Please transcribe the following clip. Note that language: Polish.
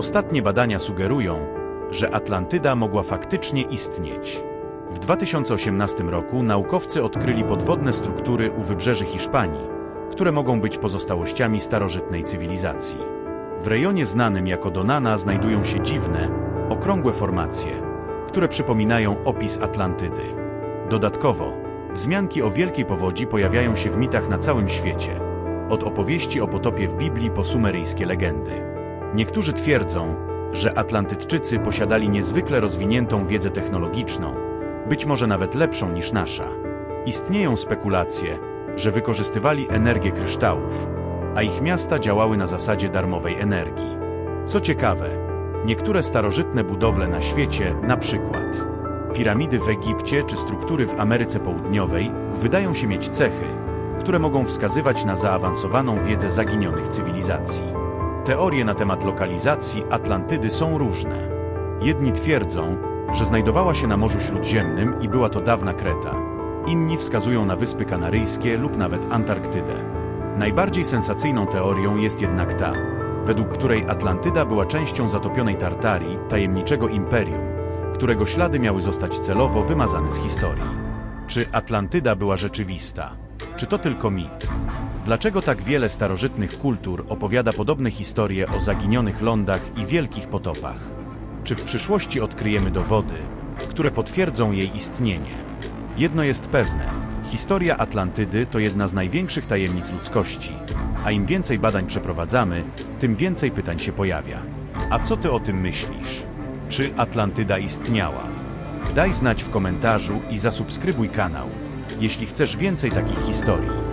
Ostatnie badania sugerują, że Atlantyda mogła faktycznie istnieć. W 2018 roku naukowcy odkryli podwodne struktury u wybrzeży Hiszpanii, które mogą być pozostałościami starożytnej cywilizacji. W rejonie znanym jako Donana znajdują się dziwne, okrągłe formacje, które przypominają opis Atlantydy. Dodatkowo, wzmianki o wielkiej powodzi pojawiają się w mitach na całym świecie, od opowieści o potopie w Biblii po sumeryjskie legendy. Niektórzy twierdzą, że Atlantydczycy posiadali niezwykle rozwiniętą wiedzę technologiczną, być może nawet lepszą niż nasza. Istnieją spekulacje, że wykorzystywali energię kryształów, a ich miasta działały na zasadzie darmowej energii. Co ciekawe, niektóre starożytne budowle na świecie, na przykład piramidy w Egipcie czy struktury w Ameryce Południowej, wydają się mieć cechy, które mogą wskazywać na zaawansowaną wiedzę zaginionych cywilizacji. Teorie na temat lokalizacji Atlantydy są różne. Jedni twierdzą, że znajdowała się na Morzu Śródziemnym i była to dawna Kreta. Inni wskazują na Wyspy Kanaryjskie lub nawet Antarktydę. Najbardziej sensacyjną teorią jest jednak ta, według której Atlantyda była częścią zatopionej Tartarii, tajemniczego imperium, którego ślady miały zostać celowo wymazane z historii. Czy Atlantyda była rzeczywista? Czy to tylko mit? Dlaczego tak wiele starożytnych kultur opowiada podobne historie o zaginionych lądach i wielkich potopach? Czy w przyszłości odkryjemy dowody, które potwierdzą jej istnienie? Jedno jest pewne: historia Atlantydy to jedna z największych tajemnic ludzkości, a im więcej badań przeprowadzamy, tym więcej pytań się pojawia. A co ty o tym myślisz? Czy Atlantyda istniała? Daj znać w komentarzu i zasubskrybuj kanał, jeśli chcesz więcej takich historii.